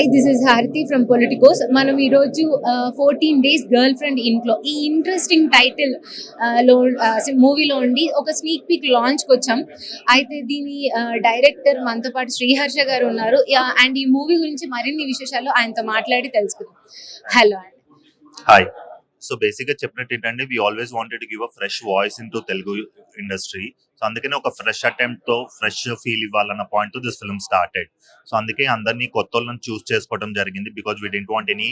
Hi this is Harathi from Politicos మనం ఈరోజు fourteen days girl friend ఇంట్లో. ఈ ఇంట్రెస్టింగ్ టైటిల్లో మూవీలో ఉండి ఒక స్నీక్ పీక్ లాంచ్కి వచ్చాం. అయితే దీని డైరెక్టర్ మనతో పాటు శ్రీహర్ష గారు ఉన్నారు. అండ్ ఈ మూవీ గురించి మరిన్ని విశేషాలు ఆయనతో మాట్లాడి తెలుసుకుందాం. హలో అండి హాయ్ సో బేసిక్గా చెప్పినట్టు ఏంటంటే we always wanted give a fresh voice in to Telugu industry so అందుకనే ఒక ఫ్రెష్ అటెంప్ట్తో ఫ్రెష్ ఫీల్ ఇవ్వాలన్న point this film started so అందుకే అందరినీ కొత్త వాళ్ళని చూస్ చేసుకోవడం జరిగింది because we didn't want any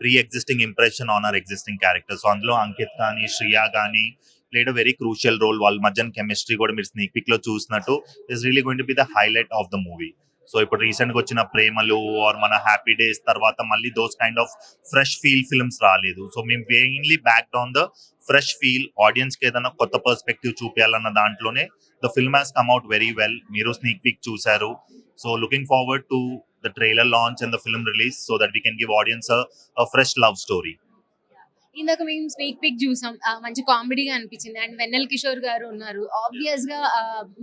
pre existing impression on our existing character so అందులో అంకిత్ కానీ శ్రియా కానీ played a very crucial role వాళ్ళ మధ్యన కెమిస్ట్రీ కూడా మీరు స్నీక్ పిక్లో చూసినట్టు is really going to be the highlight of the movie so ఇప్పుడు రీసెంట్గా వచ్చిన ప్రేమలు ఆర్ మన హ్యాపీ డేస్ తర్వాత మళ్ళీ those kind of fresh feel films రాలేదు. సో మేము mainly back on the fresh feel ఆడియన్స్కి ఏదైనా కొత్త పర్స్పెక్టివ్ చూపించాలన్న దాంట్లోనే the film has come out very well మీరు స్నీక్ పిక్ చూసారు so looking forward to the trailer launch and the film release so that we can give audience a fresh love story ఇందాక మేము snake pick చూసాం. మంచి కామెడీగా అనిపించింది. And Vennela Kishore గారు ఉన్నారు. ఆబ్వియస్గా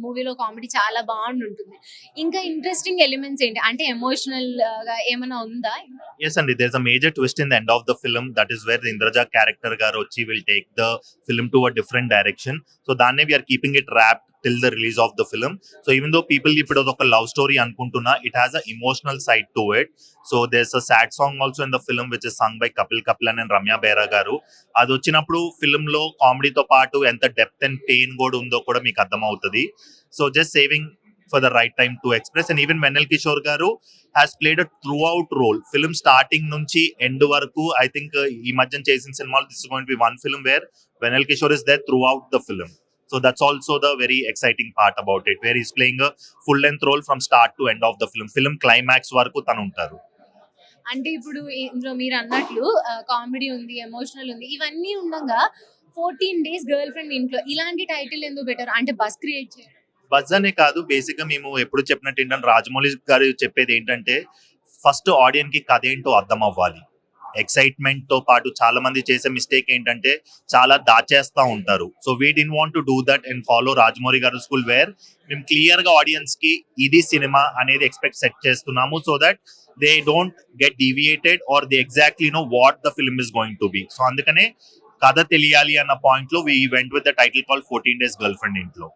మూవీలో కామెడీ చాలా బాగుంటుంది ఇంకా ఇంట్రెస్టింగ్ ఎలిమెంట్స్ ఏంటి? అంటే ఎమోషనల్గా ఏమైనా ఉందా? ఎస్ అండి there's a major twist in the end of the film that is where Indraja character గారు వచ్చి will take the film to a different direction so దాన్నే we are keeping it wrap till the release of the film so even though people ఇప్పుడు ఒక love story అనుకుంటున్నా it has a emotional side to it so there's a sad song also in the film which is song by Kapil Kapil and Ramya Bera గారు. అది వచ్చినప్పుడు ఫిల్మ్లో కామెడీతో పాటు ఎంత depth and pain కూడా ఉందో కూడా మీకు అర్థమవుతుంది. So just saving for the right time to express and even Vennela Kishore గారు has played a through role film starting నుంచి ఎండ్ వరకు ఐ థింక్ ఈ మధ్య చేసిన సినిమాలు this be one film where Vennela Kishore is there through the film so that's also the very exciting part about it where is playing full length role from start to end of the film film climax వరకు తను ఉంటారు అంటే ఇప్పుడు ఇందులో మీరు అన్నట్లు comedy ఉంది emotional ఉంది ఇవన్నీ ఉండగా ఫోర్టీన్ డేస్ గర్ల్ ఫ్రెండ్ ఇంట్లో. ఇలాంటి టైటిల్ ఎందుకు బెటర్ అంటే బస్ క్రియేట్ చేయడం. బజ్ అనే కాదు బేసిక్గా మేము ఎప్పుడు చెప్పినట్టు ఏంటంటే రాజమౌళి గారు చెప్పేది ఏంటంటే ఫస్ట్ ఆడియన్స్కి కథ ఏంటో అర్థం అవ్వాలి. ఎక్సైట్మెంట్తో పాటు చాలా మంది చేసే మిస్టేక్ ఏంటంటే చాలా దాచేస్తా ఉంటారు. So we'd want to do that and follow Rajamouli garu school where మేము క్లియర్గా ఆడియన్స్కి ఇది సినిమా అనేది ఎక్స్పెక్ట్ సెట్ చేస్తున్నాము so that they don't get deviated or they exactly know what the film is going to be so అందుకనే కథ తెలియాలి అన్న పాయింట్లో we went with the title call fourteen days girlfriend ఇంట్లో.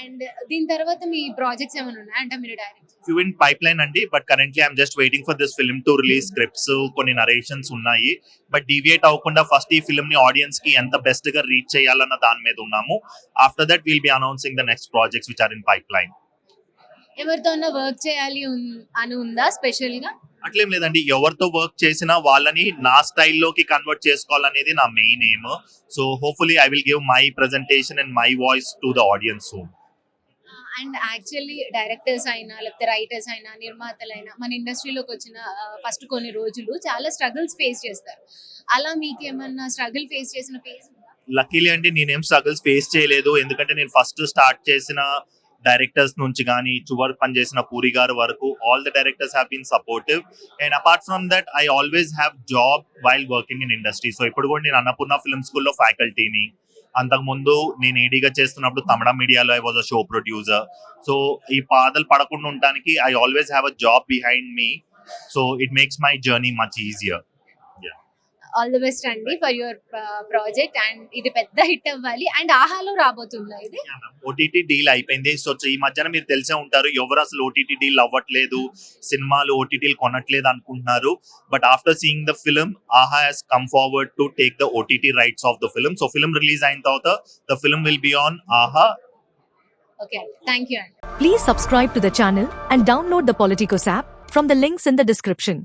అండ్ దీని తర్వాత మీ ప్రాజెక్ట్స్ ఏమైనా ఉన్నాయి? అంటే మీరు direct few in pipe line అండి but currently I'm just waiting for this film to release scripts కొన్ని నరేషన్స్ ఉన్నాయి. బట్ డీవియేట్ అవ్వకుండా ఫస్ట్ ఈ ఫిల్మ్ని ఆడియన్స్కి ఎంత బెస్ట్గా రీచ్ చేయాలన్న దాని మీద ఉన్నాము. After that will be announcing the next projects which are in pipe line ఎవరితో వర్క్ చేయాలి అని ఉందా స్పెషల్గా అట్లేం లేదండి ఎవరితో వర్క్ చేసినా వాళ్ళని నా స్టైల్లోకి కన్వర్ట్ చేసుకోవాలనేది నా main aim so hopefully I will give my presentation and my voice to the audience soon and actually directors అయినా లేకపోతే రైటర్స్ అయినా నిర్మాతలైనా మన ఇండస్ట్రీలోకి వచ్చిన ఫస్ట్ కొన్ని రోజులు చాలా స్ట్రగుల్స్ ఫేస్ చేస్తారు. అలా మీకు ఏమన్నా స్ట్రగుల్ ఫేస్ చేసిన ఫేస్ లక్కీలీ అంటే నేనేం స్ట్రగుల్స్ ఫేస్ చేయలేదు. ఎందుకంటే నేను ఫస్ట్ స్టార్ట్ చేసిన డైరెక్టర్స్ నుంచి కానీ చువర్ పనిచేసిన పూరి గారు వరకు all the directors have been supportive and apart from that I always have job while working in industry so ఇప్పుడు కూడా నేను అన్నపూర్ణ ఫిల్మ్ స్కూల్లో ఫ్యాకల్టీని అంతకుముందు నేను ఏడీగా చేస్తున్నప్పుడు తమిళ మీడియాలో I was a show producer so ఈ పాదలు పడకుండా ఉండడానికి I always have a job behind me so it makes my journey much easier all the best అండి ఫర్ యువర్ ప్రాజెక్ట్ అండ్ ఇది పెద్ద హిట్ అవ్వాలి అండ్ ఆహాలో రాబోతుందా ఇది? ఓటీటీ డీల్ అయిపోయింది. సో ఈ మధ్యన మీరు తెలిసే ఉంటారు ఎవరు అసలు ఓటీటీ డీల్ అవ్వట్లేదు సినిమాలు ఓటీటీలు కొనట్లేదు అనుకుంటున్నారు. But after seeing the film Aha he's come forward to take the OTT rights of the film. So film release అయిన తర్వాత the film will be on Aha. Okay thank you అండి. Please subscribe to the channel and download the Politicos app from the links in the description.